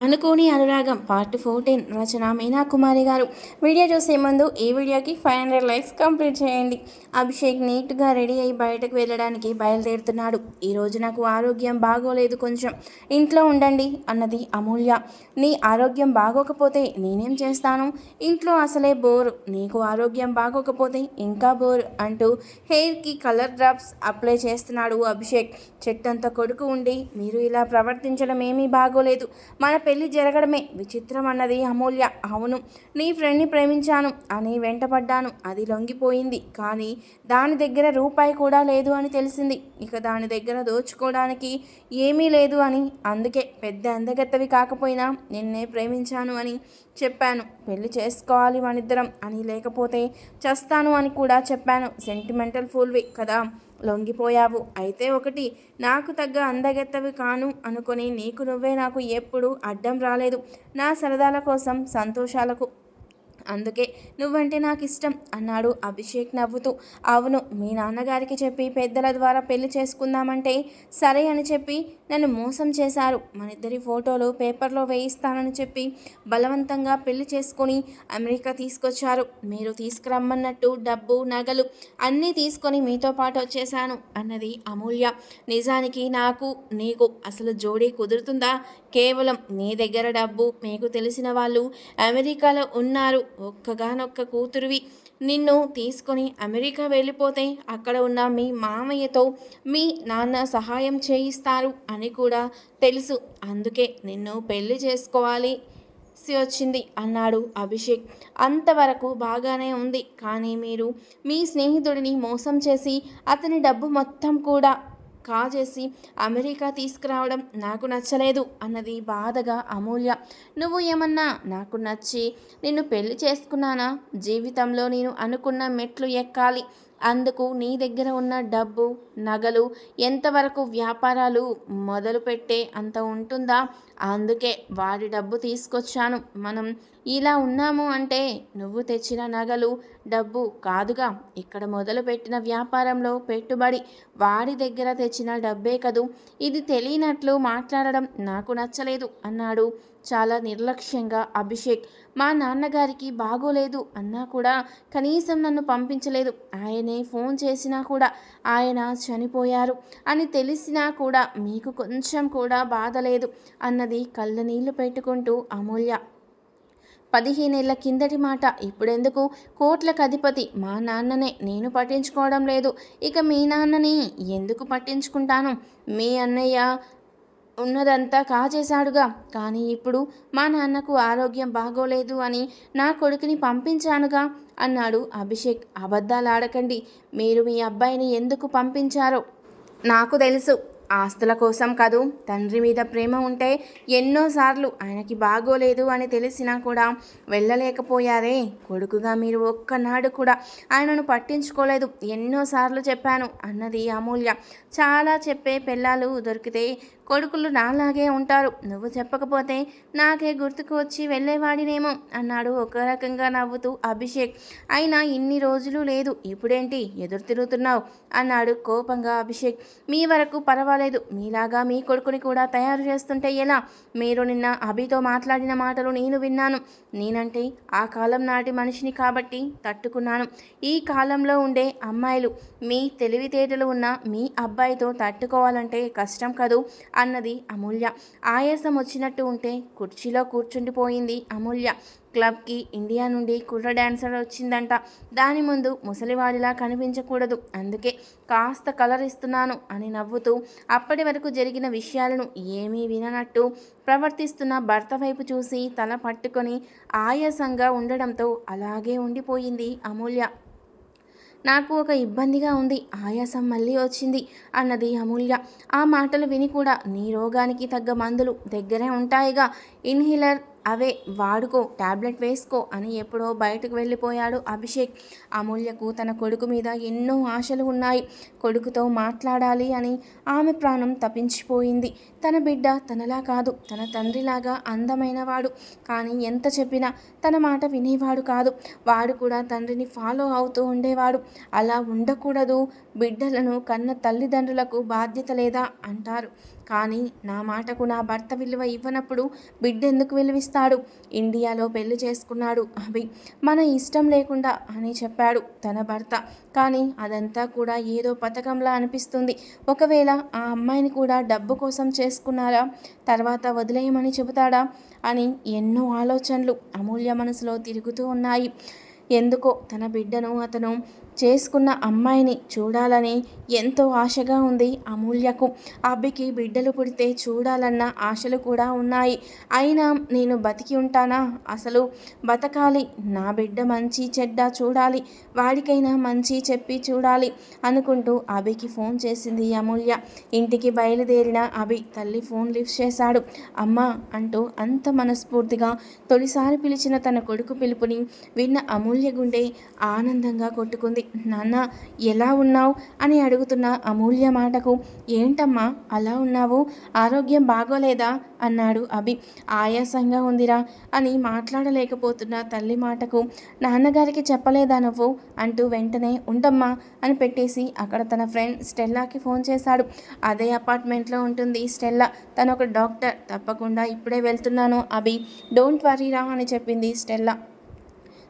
అనుకోని అనురాగం part fourteen రచన మీనా కుమారి గారు. వీడియో చూసే ముందు ఈ వీడియోకి ఫైవ్ హండ్రెడ్ లైక్స్ కంప్లీట్ చేయండి. అభిషేక్ నీట్గా రెడీ అయి బయటకు వెళ్ళడానికి బయలుదేరుతున్నాడు. ఈరోజు నాకు ఆరోగ్యం బాగోలేదు కొంచెం. ఇంట్లో ఉండండి అన్నది అమూల్య. నీ ఆరోగ్యం బాగోకపోతే నేనేం చేస్తాను? ఇంట్లో అసలే బోర్ నీకు ఆరోగ్యం బాగోకపోతే ఇంకా బోర్ అంటూ హెయిర్కి కలర్ డ్రాప్స్ అప్లై చేస్తున్నాడు అభిషేక్. చెట్టంత కొడుకు ఉండి మీరు ఇలా ప్రవర్తించడం ఏమీ బాగోలేదు. మన పెళ్ళి జరగడమే. విచిత్రం అన్నది అమూల్య. అవును నీ ఫ్రెండ్ని ప్రేమించాను. అని వెంటపడ్డాను. అది లొంగిపోయింది. కానీ దాని దగ్గర రూపాయి కూడా లేదు అని తెలిసింది. ఇక దాని దగ్గర దోచుకోవడానికి ఏమీ లేదు అని. అందుకే పెద్ద అందగత్తవి కాకపోయినా నిన్నే ప్రేమించాను అని చెప్పాను. పెళ్ళి చేసుకోవాలి మనిద్దరం అని లేకపోతే చస్తాను అని కూడా చెప్పాను. సెంటిమెంటల్ ఫూల్వి కదా. లొంగిపోయావు. అయితే ఒకటి నాకు తగ్గ అందగెత్తవి కాను అనుకొని నీకు నువ్వే నాకు ఎప్పుడు అడ్డం రాలేదు. నా సరదాల కోసం సంతోషాలకు. అందుకే నువ్వంటే నాకు ఇష్టం అన్నాడు అభిషేక్ నవ్వుతూ. అవును మీ నాన్నగారికి చెప్పి పెద్దల ద్వారా పెళ్ళి చేసుకుందామంటే సరే అని చెప్పి నన్ను మోసం చేశారు. మన ఇద్దరి ఫోటోలు పేపర్లో వేయిస్తానని చెప్పి బలవంతంగా పెళ్ళి చేసుకొని అమెరికా తీసుకొచ్చారు. మీరు తీసుకురమ్మన్నట్టు డబ్బు నగలు అన్నీ తీసుకొని మీతో పాటు వచ్చేసాను అన్నది అమూల్య. నిజానికి నాకు నీకు అసలు జోడీ కుదురుతుందా? కేవలం నీ దగ్గర డబ్బు మీకు తెలిసిన వాళ్ళు అమెరికాలో ఉన్నారు. ఒక్కగానొక్క కూతురువి. నిన్ను తీసుకొని అమెరికా వెళ్ళిపోతే అక్కడ ఉన్న మీ మామయ్యతో మీ నాన్న సహాయం చేయిస్తారు అని కూడా తెలుసు. అందుకే నిన్ను పెళ్ళి చేసుకోవాలి. వచ్చింది అన్నాడు అభిషేక్. అంతవరకు బాగానే ఉంది. కానీ మీరు మీ స్నేహితుడిని మోసం చేసి అతని డబ్బు మొత్తం కూడా కాజేసి అమెరికా తీసుకురావడం నాకు నచ్చలేదు అన్నది బాధగా అమూల్య. నువ్వు ఏమన్నా నాకు నచ్చి నిన్ను పెళ్ళి చేసుకున్నానా? జీవితంలో నేను అనుకున్న మెట్లు ఎక్కాలి. అందుకు నీ దగ్గర ఉన్న డబ్బు నగలు ఎంతవరకు వ్యాపారాలు మొదలుపెట్టే అంత ఉంటుందా? అందుకే వాడి డబ్బు తీసుకొచ్చాను. మనం ఇలా ఉన్నాము అంటే నువ్వు తెచ్చిన నగలు డబ్బు కాదుగా. ఇక్కడ మొదలుపెట్టిన వ్యాపారంలో పెట్టుబడి వాడి దగ్గర తెచ్చిన డబ్బే కదూ. ఇది తెలియనట్లు మాట్లాడడం నాకు నచ్చలేదు అన్నాడు. చాలా నిర్లక్ష్యంగా అభిషేక్. మా నాన్నగారికి బాగోలేదు అన్నా కూడా కనీసం నన్ను పంపించలేదు. ఆయనే ఫోన్ చేసినా కూడా ఆయన చనిపోయారు అని తెలిసినా కూడా మీకు కొంచెం కూడా బాధ లేదు అన్నది కళ్ళనీళ్ళు పెట్టుకుంటూ అమూల్య పదిహేనేళ్ళ కిందటి మాట. ఇప్పుడెందుకు? కోట్లకు అధిపతి. మా నాన్ననే. నేను పట్టించుకోవడం లేదు. ఇక మీ నాన్నని ఎందుకు పట్టించుకుంటాను? మీ అన్నయ్య ఉన్నదంతా కాజేశాడుగా. కానీ ఇప్పుడు మా నాన్నకు ఆరోగ్యం బాగోలేదు అని నా కొడుకుని పంపించానుగా అన్నాడు అభిషేక్. అబద్ధాలు ఆడకండి. మీరు మీ అబ్బాయిని ఎందుకు పంపించారో నాకు తెలుసు. ఆస్తుల కోసం కాదు తండ్రి మీద ప్రేమ ఉంటే ఎన్నోసార్లు ఆయనకి బాగోలేదు అని తెలిసినా కూడా వెళ్ళలేకపోయారే. కొడుకుగా మీరు ఒక్కనాడు కూడా ఆయనను పట్టించుకోలేదు. ఎన్నోసార్లు చెప్పాను అన్నది అమూల్య. చాలా చెప్పే పిల్లలు దొరికితే కొడుకులు నాలాగే ఉంటారు. నువ్వు చెప్పకపోతే నాకే గుర్తుకు వచ్చి వెళ్ళేవాడినేమో అన్నాడు ఒక రకంగా నవ్వుతూ అభిషేక్. అయినా ఇన్ని రోజులు లేదు ఇప్పుడేంటి ఎదురు తిరుగుతున్నావు? అన్నాడు కోపంగా అభిషేక్. మీ వరకు పర్వాలేదు. మీలాగా మీ కొడుకుని కూడా తయారు చేస్తుంటే ఎలా? మీరు నిన్న అభితో మాట్లాడిన మాటలు నేను విన్నాను. నేనంటే ఆ కాలం నాటి మనిషిని కాబట్టి తట్టుకున్నాను. ఈ కాలంలో ఉండే అమ్మాయిలు మీ తెలివితేటలు ఉన్న మీ అబ్బాయితో తట్టుకోవాలంటే కష్టం కదూ? అన్నది అమూల్య. ఆయాసం వచ్చినట్టు ఉంటే కుర్చీలో కూర్చుండిపోయింది అమూల్య. క్లబ్కి ఇండియా నుండి కుర్ర డాన్సర్ వచ్చిందంట. దాని ముందు ముసలివాడిలా కనిపించకూడదు. అందుకే కాస్త కలర్ ఇస్తున్నాను అని నవ్వుతూ అప్పటి వరకు జరిగిన విషయాలను ఏమీ విననట్టు ప్రవర్తిస్తున్న భర్త వైపు చూసి తల పట్టుకొని ఆయాసంగా ఉండడంతో అలాగే ఉండిపోయింది అమూల్య. నాకు ఒక ఇబ్బందిగా ఉంది. ఆయాసం మళ్ళీ వచ్చింది అన్నది అమూల్య. ఆ మాటలు విని కూడా నీ రోగానికి తగ్గ మందులు దగ్గరే ఉంటాయిగా. ఇన్హీలర్ అవే వాడుకో టాబ్లెట్ వేసుకో అని ఎప్పుడో బయటకు వెళ్ళిపోయాడు అభిషేక్. అమూల్యకు తన కొడుకు మీద ఎన్నో ఆశలు ఉన్నాయి. కొడుకుతో మాట్లాడాలి అని ఆమె ప్రాణం తప్పించిపోయింది. తన బిడ్డ తనలా కాదు తన తండ్రిలాగా అందమైనవాడు కానీ ఎంత చెప్పినా తన మాట వినేవాడు కాదు. వాడు కూడా తండ్రిని ఫాలో అవుతూ ఉండేవాడు. అలా ఉండకూడదు. బిడ్డలను కన్న తల్లిదండ్రులకు బాధ్యత లేదా? అంటారు. కానీ నా మాటకు నా భర్త విలువ ఇవ్వనప్పుడు బిడ్డ ఎందుకు విలువిస్తాడు? ఇండియాలో పెళ్ళి చేసుకున్నాడు అభి. మన ఇష్టం లేకుండా అని చెప్పాడు తన భర్త. కానీ అదంతా కూడా ఏదో పథకంలా అనిపిస్తుంది. ఒకవేళ ఆ అమ్మాయిని కూడా డబ్బు కోసం చేసుకున్నారా? తర్వాత వదిలేయమని చెబుతాడా? అని ఎన్నో ఆలోచనలు అమూల్య మనసులో తిరుగుతూ ఉన్నాయి. ఎందుకో తన బిడ్డను అతను చేసుకున్న అమ్మాయిని చూడాలని ఎంతో ఆశగా ఉంది అమూల్యకు. అబ్బికి బిడ్డలు పుడితే చూడాలన్న ఆశలు కూడా ఉన్నాయి. అయినా నేను బతికి ఉంటానా? అసలు బతకాలి. నా బిడ్డ మంచి చెడ్డ చూడాలి. వాడికైనా మంచి చెప్పి చూడాలి అనుకుంటూ అభికి ఫోన్ చేసింది అమూల్య. ఇంటికి బయలుదేరిన అభి తల్లి ఫోన్ లిఫ్ట్ చేశాడు. అమ్మా అంటూ అంత మనస్ఫూర్తిగా తొలిసారి పిలిచిన తన కొడుకు పిలుపుని విన్న అమూల్య గుండె ఆనందంగా కొట్టుకుంది. నాన్న ఎలా ఉన్నావు? అని అడుగుతున్న అమూల్య మాటకు ఏంటమ్మా అలా ఉన్నావు? ఆరోగ్యం బాగోలేదా? అన్నాడు అభి. ఆయాసంగా ఉందిరా అని మాట్లాడలేకపోతున్న తల్లి మాటకు నాన్నగారికి చెప్పలేదా నువ్వు? అంటూ వెంటనే ఉండమ్మా అని పెట్టేసి అక్కడ తన ఫ్రెండ్ స్టెల్లాకి ఫోన్ చేశాడు. అదే అపార్ట్మెంట్లో ఉంటుంది స్టెల్లా తను ఒక డాక్టర్ తప్పకుండా ఇప్పుడే వెళ్తున్నాను అభి. డోంట్ వరీరా అని చెప్పింది స్టెల్లా.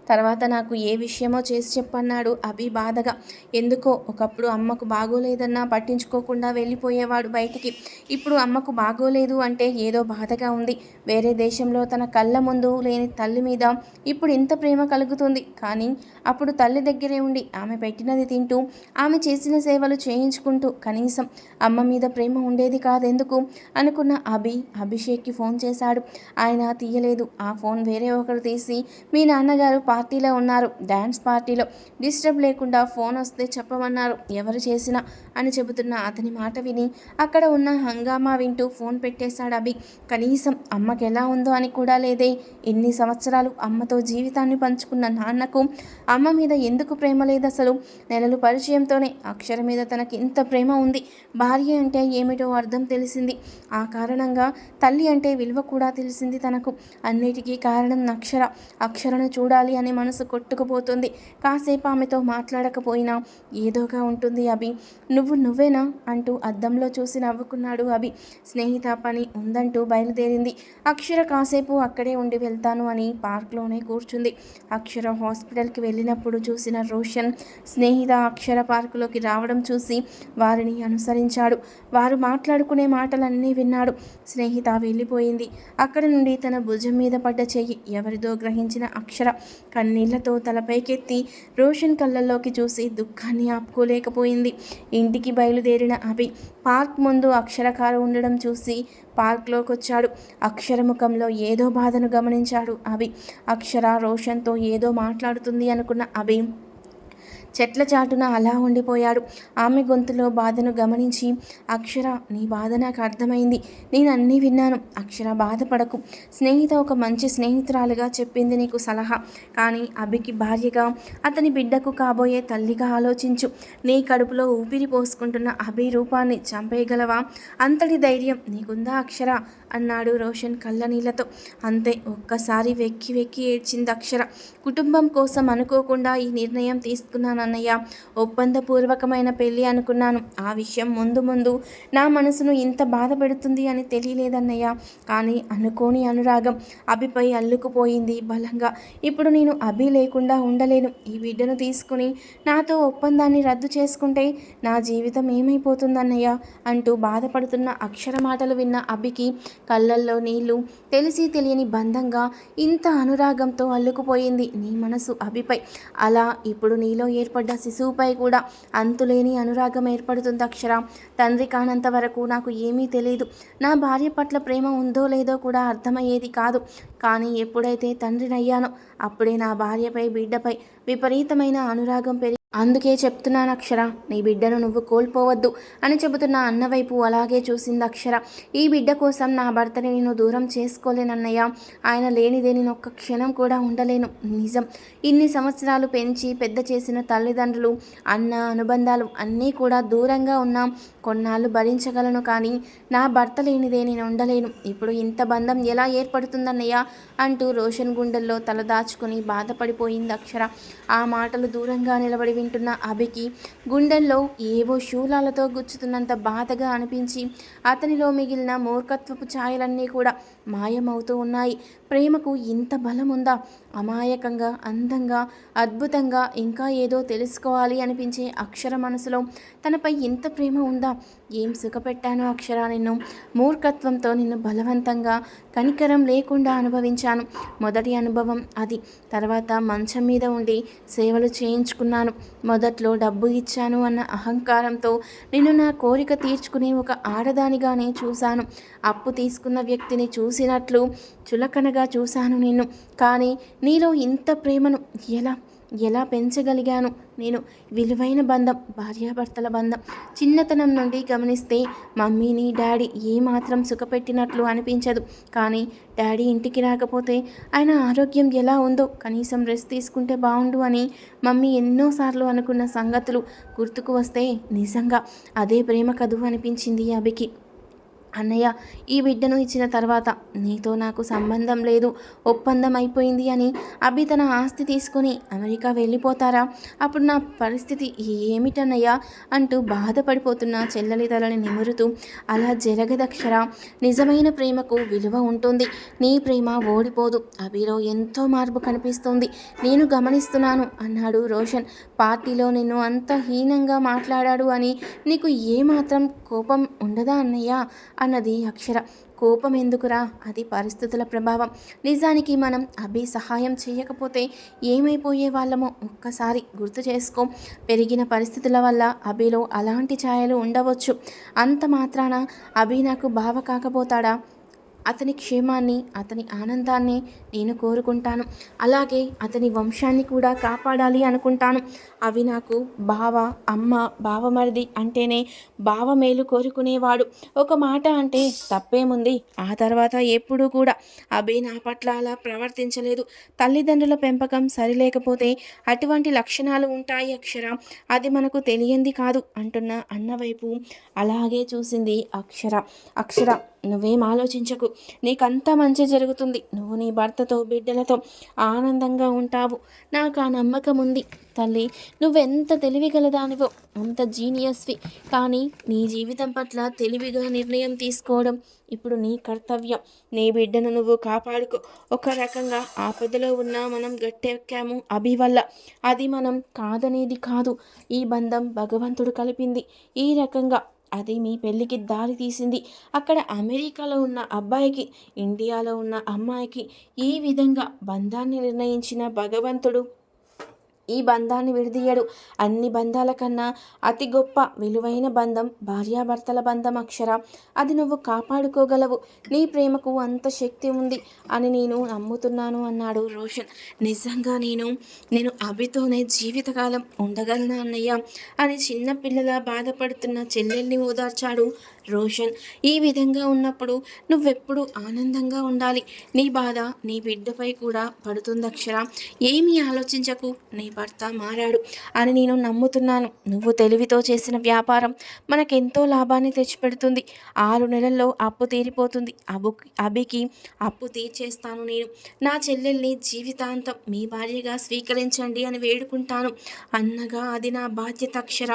తర్వాత నాకు ఏ విషయమో చేసి చెప్పన్నాడు అభి బాధగా. ఎందుకో ఒకప్పుడు అమ్మకు బాగోలేదన్నా పట్టించుకోకుండా వెళ్ళిపోయేవాడు బయటికి. ఇప్పుడు అమ్మకు బాగోలేదు అంటే ఏదో బాధగా ఉంది. వేరే దేశంలో తన కళ్ళ ముందు లేని తల్లి మీద ఇప్పుడు ఇంత ప్రేమ కలుగుతుంది. కానీ అప్పుడు తల్లి దగ్గరే ఉండి ఆమె పెట్టినది తింటూ ఆమె చేసిన సేవలు చేయించుకుంటూ కనీసం అమ్మ మీద ప్రేమ ఉండేది కాదెందుకు అనుకున్న అభి అభిషేక్కి ఫోన్ చేశాడు. ఆయన తీయలేదు. ఆ ఫోన్ వేరే ఒకరు తీసి మీ నాన్నగారు పార్టీలో ఉన్నారు. డ్యాన్స్ పార్టీలో డిస్టర్బ్ లేకుండా ఫోన్ వస్తే చెప్పమన్నారు. ఎవరు చేసినా అని చెబుతున్న అతని మాట విని అక్కడ ఉన్న హంగామా వింటూ ఫోన్ పెట్టేశాడు అభి. కనీసం అమ్మకి ఎలా ఉందో అని కూడా లేదే. ఎన్ని సంవత్సరాలు అమ్మతో జీవితాన్ని పంచుకున్న నాన్నకు అమ్మ మీద ఎందుకు ప్రేమ లేదు అసలు? నెలలు పరిచయంతోనే అక్షర మీద తనకి ఇంత ప్రేమ ఉంది. భార్య అంటే ఏమిటో అర్థం తెలిసింది. ఆ కారణంగా తల్లి అంటే విలువ కూడా తెలిసింది తనకు. అన్నిటికీ కారణం అక్షర. అక్షరను చూడాలి అని మనసు కొట్టుకుపోతుంది. కాసేపు ఆమెతో మాట్లాడకపోయినా ఏదోగా ఉంటుంది అభి. నువ్వు నువ్వేనా? అంటూ అద్దంలో చూసి నవ్వుకున్నాడు అభి. స్నేహిత పని ఉందంటూ బయలుదేరింది. అక్షర కాసేపు అక్కడే ఉండి వెళ్తాను అని పార్క్లోనే కూర్చుంది. అక్షర హాస్పిటల్కి వెళ్ళినప్పుడు చూసిన రోషన్ స్నేహిత అక్షర పార్కులోకి రావడం చూసి వారిని అనుసరించాడు. వారు మాట్లాడుకునే మాటలన్నీ విన్నాడు. స్నేహిత వెళ్ళిపోయింది. అక్కడ నుండి తన భుజం మీద పడ్డ చెయ్యి ఎవరిదో గ్రహించిన అక్షర. కన్నీళ్ళతో తలపైకెత్తి రోషన్ కళ్ళల్లోకి చూసి దుఃఖాన్ని ఆపుకోలేకపోయింది. ఇంటికి బయలుదేరిన అభి పార్క్ ముందు అక్షరకారు ఉండడం చూసి పార్క్లోకి వచ్చాడు అక్షర ముఖంలో ఏదో బాధను గమనించాడు అభి. అక్షర రోషన్తో ఏదో మాట్లాడుతుంది అనుకున్న అభి చెట్ల చాటున అలా ఉండిపోయాడు. ఆమె గొంతులో బాధను గమనించి అక్షర నీ బాధ నాకు అర్థమైంది. నేను అన్నీ విన్నాను. అక్షర బాధపడకు. స్నేహిత ఒక మంచి స్నేహితురాలుగా చెప్పింది నీకు సలహా. కానీ అభికి భార్యగా అతని బిడ్డకు కాబోయే తల్లిగా ఆలోచించు. నీ కడుపులో ఊపిరి పోసుకుంటున్న అభి రూపాన్ని చంపేయగలవా? అంతటి ధైర్యం నీకుందా అక్షర? అన్నాడు రోషన్ కళ్ళనీళ్ళతో. అంతే ఒక్కసారి వెక్కి వెక్కి ఏడ్చింది అక్షర. కుటుంబం కోసం అనుకోకుండా ఈ నిర్ణయం తీసుకున్నాను అన్నయ్య ఒప్పందపూర్వకమైన పెళ్ళి అనుకున్నాను. ఆ విషయం ముందు ముందు నా మనసును ఇంత బాధ పెడుతుంది అని తెలియలేదన్నయ్య. కానీ అనుకోని అనురాగం అభిపై అల్లుకుపోయింది బలంగా. ఇప్పుడు నేను అభి లేకుండా ఉండలేను. ఈ బిడ్డను తీసుకుని నాతో ఒప్పందాన్ని రద్దు చేసుకుంటే నా జీవితం ఏమైపోతుందన్నయ్య? అంటూ బాధపడుతున్న అక్షర మాటలు విన్న అభికి కళ్ళల్లో నీళ్ళు తెలిసి తెలియని బంధంగా ఇంత అనురాగంతో అల్లుకుపోయింది నీ మనసు అభిపై. అలా ఇప్పుడు నీలో ఏ ఏర్పడ్డ శిశువుపై కూడా అంతులేని అనురాగం ఏర్పడుతుంది అక్షర. తండ్రి కానంత వరకు నాకు ఏమీ తెలియదు నా భార్య పట్ల ప్రేమ ఉందో లేదో కూడా అర్థమయ్యేది కాదు. కానీ ఎప్పుడైతే తండ్రినయ్యానో అప్పుడే నా భార్యపై బిడ్డపై విపరీతమైన అనురాగం పెరిగి అందుకే చెప్తున్నాను అక్షర నీ బిడ్డను నువ్వు కోల్పోవద్దు అని చెబుతున్న అన్న వైపు అలాగే చూసింది అక్షర. ఈ బిడ్డ కోసం నా భర్తని నేను దూరం చేసుకోలేనన్నయ్య. ఆయన లేనిదే నేను ఒక్క క్షణం కూడా ఉండలేను. నిజం. ఇన్ని సంవత్సరాలు పెంచి పెద్ద చేసిన తల్లిదండ్రులు అన్న అనుబంధాలు అన్నీ కూడా దూరంగా ఉన్నాం కొన్నాళ్ళు భరించగలను కానీ నా భర్త లేనిదే నేను ఉండలేను. ఇప్పుడు ఇంత బంధం ఎలా ఏర్పడుతుందన్నయ్య అంటూ రోషన్ గుండెల్లో తల దాచుకుని బాధపడిపోయింది అక్షర. ఆ మాటలు దూరంగా నిలబడి వింటున్న అభికి గుండెల్లో ఏవో శూలాలతో గుచ్చుతున్నంత బాధగా అనిపించి అతనిలో మిగిలిన మూర్ఖత్వపు ఛాయలన్నీ కూడా మాయమవుతూ ఉన్నాయి. ప్రేమకు ఇంత బలం ఉందా అమాయకంగా అందంగా అద్భుతంగా ఇంకా ఏదో తెలుసుకోవాలి అనిపించే అక్షర మనసులో తనపై ఇంత ప్రేమ ఉందా? ఏం సుఖపెట్టాను అక్షర నిన్ను? మూర్ఖత్వంతో నిన్ను బలవంతంగా కనికరం లేకుండా అనుభవించాను. మొదటి అనుభవం అది. తర్వాత మంచం మీద ఉండి సేవలు చేయించుకున్నాను. మొదట్లో డబ్బు ఇచ్చాను అన్న అహంకారంతో నిన్ను నా కోరిక తీర్చుకునే ఒక ఆడదానిగానే చూశాను. అప్పు తీసుకున్న వ్యక్తిని చూసినట్లు చులకనగా చూశాను నిన్ను. కానీ నీలో ఇంత ప్రేమను ఎలా ఎలా పెంచగలిగాను? నేను విలువైన బంధం భార్యాభర్తల బంధం చిన్నతనం నుండి గమనిస్తే మమ్మీని డాడీ ఏమాత్రం సుఖపెట్టినట్లు అనిపించదు. కానీ డాడీ ఇంటికి రాకపోతే ఆయన ఆరోగ్యం ఎలా ఉందో కనీసం రెస్ట్ తీసుకుంటే బాగుండు అని మమ్మీ ఎన్నోసార్లు అనుకున్న సంగతులు గుర్తుకు వస్తే నిజంగా అదే ప్రేమ కదువు అనిపించింది అభికి. అన్నయ్య ఈ బిడ్డను ఇచ్చిన తర్వాత నీతో నాకు సంబంధం లేదు ఒప్పందం అయిపోయింది అని అభి తన ఆస్తి తీసుకుని అమెరికా వెళ్ళిపోతారా? అప్పుడు నా పరిస్థితి ఏమిటన్నయ్యా? అంటూ బాధపడిపోతున్న చెల్లెలి తలని నిమురుతూ అలా జరగదక్షర? నిజమైన ప్రేమకు విలువ ఉంటుంది. నీ ప్రేమ ఓడిపోదు. అభిలో ఎంతో మార్పు కనిపిస్తుంది. నేను గమనిస్తున్నాను అన్నాడు రోషన్. పార్టీలో నిన్ను అంత హీనంగా మాట్లాడాడు అని నీకు ఏమాత్రం కోపం ఉండదా అన్నయ్య? అన్నది అక్షర. కోపం ఎందుకురా? అది పరిస్థితుల ప్రభావం. నిజానికి మనం అభి సహాయం చేయకపోతే ఏమైపోయే వాళ్ళమో ఒక్కసారి గుర్తు చేసుకో. పెరిగిన పరిస్థితుల వల్ల అభిలో అలాంటి ఛాయలు ఉండవచ్చు. అంత మాత్రాన అభి నాకు బావ కాకపోతాడా? అతని క్షేమాన్ని అతని ఆనందాన్ని నేను కోరుకుంటాను. అలాగే అతని వంశాన్ని కూడా కాపాడాలి అనుకుంటాను. అవి నాకు బావ అమ్మ బావమరిది అంటేనే బావ మేలు కోరుకునేవాడు. ఒక మాట అంటే తప్పేముంది? ఆ తర్వాత ఎప్పుడూ కూడా అభి నా పట్ల అలా ప్రవర్తించలేదు. తల్లిదండ్రుల పెంపకం సరిలేకపోతే అటువంటి లక్షణాలు ఉంటాయి అక్షర. అది మనకు తెలియంది కాదు అంటున్న అన్న వైపు అలాగే చూసింది అక్షర. అక్షర నువ్వేం ఆలోచించకు. నీకంతా మంచి జరుగుతుంది. నువ్వు నీ భర్తతో బిడ్డలతో ఆనందంగా ఉంటావు. నాకు ఆ నమ్మకం ఉంది. తల్లి నువ్వెంత తెలివిగలదానివో అంత జీనియస్వి. కానీ నీ జీవితం పట్ల తెలివిగా నిర్ణయం తీసుకోవడం ఇప్పుడు నీ కర్తవ్యం. నీ బిడ్డను నువ్వు కాపాడుకో. ఒక రకంగా ఆపదలో ఉన్న మనం గట్టెక్కాము. అభి వల్ల. అది మనం కాదనేది కాదు. ఈ బంధం భగవంతుడు కలిపింది. ఈ రకంగా అది మీ పెళ్ళికి దారి తీసింది. అక్కడ అమెరికాలో ఉన్న అబ్బాయికి ఇండియాలో ఉన్న అమ్మాయికి ఈ విధంగా బంధాన్ని నిర్ణయించిన భగవంతుడు. ఈ బంధాన్ని విడదీయడు. అన్ని బంధాల కన్నా అతి గొప్ప విలువైన బంధం భార్యాభర్తల బంధం అక్షర. అది నువ్వు కాపాడుకోగలవు. నీ ప్రేమకు అంత శక్తి ఉంది అని నేను నమ్ముతున్నాను అన్నాడు రోషన్. నిజంగా నేను నేను అభితోనే జీవితకాలం ఉండగలను అన్నయ్య? అని చిన్నపిల్లల బాధపడుతున్న చెల్లెల్ని ఓదార్చాడు రోషన్ ఈ విధంగా ఉన్నప్పుడు నువ్వెప్పుడు ఆనందంగా ఉండాలి. నీ బాధ నీ బిడ్డపై కూడా పడుతుంది అక్షర. ఏమీ ఆలోచించకు నీ భర్త మారాడు అని నేను నమ్ముతున్నాను. నువ్వు తెలివితో చేసిన వ్యాపారం మనకెంతో లాభాన్ని తెచ్చిపెడుతుంది. ఆరు నెలల్లో అప్పు తీరిపోతుంది. అబు అభికి అప్పు తీర్చేస్తాను నేను. నా చెల్లెల్ని జీవితాంతం మీ భార్యగా స్వీకరించండి అని వేడుకుంటాను. అన్నగా అది నా బాధ్యత అక్షర.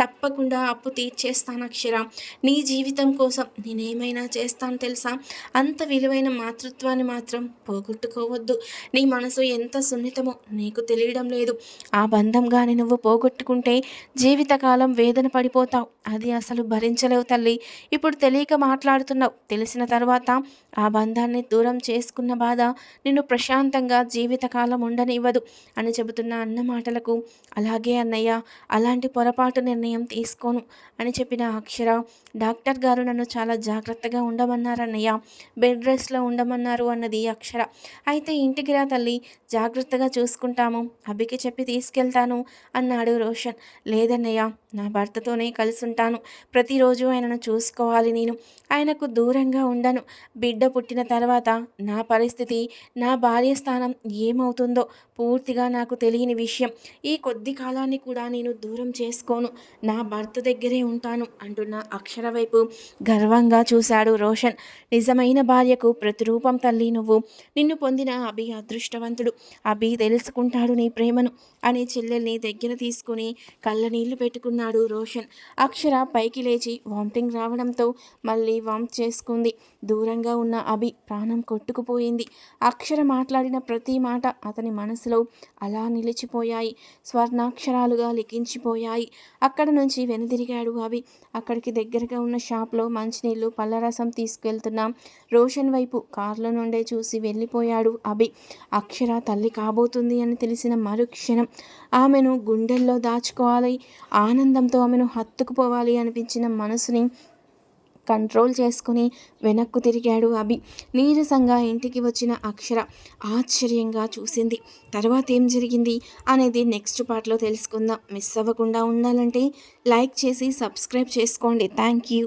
తప్పకుండా అప్పు తీర్చేస్తాను అక్షర. నీ జీవితం కోసం నేనేమైనా చేస్తాను తెలుసా? అంత విలువైన మాతృత్వాన్ని మాత్రం పోగొట్టుకోవద్దు. నీ మనసు ఎంత సున్నితమో నీకు తెలియడం లేదు. ఆ బంధం కానీ నువ్వు పోగొట్టుకుంటే జీవితకాలం వేదన పడిపోతావు. అది అసలు భరించలేవు తల్లి. ఇప్పుడు తెలియక మాట్లాడుతున్నావు. తెలిసిన తర్వాత ఆ బంధాన్ని దూరం చేసుకున్న బాధ నిన్ను ప్రశాంతంగా జీవితకాలం ఉండనివ్వదు అని చెబుతున్న అన్న మాటలకు అలాగే అన్నయ్య అలాంటి పొరపాటు నిర్ణయం తీసుకోను అని చెప్పిన అక్షర డాక్టర్ గారు నన్ను చాలా జాగ్రత్తగా ఉండమన్నారన్నయ్య. బెడ్ రెస్ట్లో ఉండమన్నారు అన్నది అక్షర. అయితే ఇంటికి రా తల్లి జాగ్రత్తగా చూసుకుంటాము. అబ్బికి చెప్పి తీసుకెళ్తాను అన్నాడు రోషన్. లేదన్నయ్య నా భర్తతోనే కలిసి ఉంటాను ప్రతిరోజు ఆయనను చూసుకోవాలి నేను. ఆయనకు దూరంగా ఉండను. బిడ్డ పుట్టిన తర్వాత నా పరిస్థితి నా భార్య స్థానం ఏమవుతుందో పూర్తిగా నాకు తెలియని విషయం. ఈ కొద్ది కాలాన్ని కూడా నేను దూరం చేసుకోను. నా భర్త దగ్గరే ఉంటాను అంటున్న అక్షర వైపు గర్వంగా చూశాడు రోషన్. నిజమైన భార్యకు ప్రతిరూపం తల్లి నువ్వు. నిన్ను పొందిన అభి అదృష్టవంతుడు. అభి తెలుసుకుంటాడు నీ ప్రేమను అని చెల్లెల్ని దగ్గర తీసుకుని కళ్ళ నీళ్ళు అన్నాడు రోషన్. అక్షర పైకి లేచి వామిటింగ్ రావడంతో మళ్ళీ వామ్ చేసుకుంది. దూరంగా ఉన్న అభి ప్రాణం కొట్టుకుపోయింది. అక్షర మాట్లాడిన ప్రతి మాట అతని మనసులో అలా నిలిచిపోయాయి. స్వర్ణాక్షరాలుగా లిఖించిపోయాయి. అక్కడ నుంచి వెనుదిరిగాడు అభి. అక్కడికి దగ్గరగా ఉన్న షాప్లో మంచినీళ్ళు పళ్ళరసం తీసుకెళ్తున్నాం రోషన్ వైపు కార్ల నుండే చూసి వెళ్ళిపోయాడు అభి. అక్షర తల్లి కాబోతుంది అని తెలిసిన మరుక్షణం ఆమెను గుండెల్లో దాచుకోవాలి. ఆనందంతో ఆమెను హత్తుకుపోవాలి అనిపించిన మనసుని కంట్రోల్ చేసుకుని వెనక్కు తిరిగాడు అభి. నీరసంగా ఇంటికి వచ్చిన అక్షర ఆశ్చర్యంగా చూసింది. తర్వాత ఏం జరిగింది అనేది నెక్స్ట్ పార్ట్లో తెలుసుకుందాం. మిస్ అవ్వకుండా ఉండాలంటే లైక్ చేసి సబ్స్క్రైబ్ చేసుకోండి. Thank you.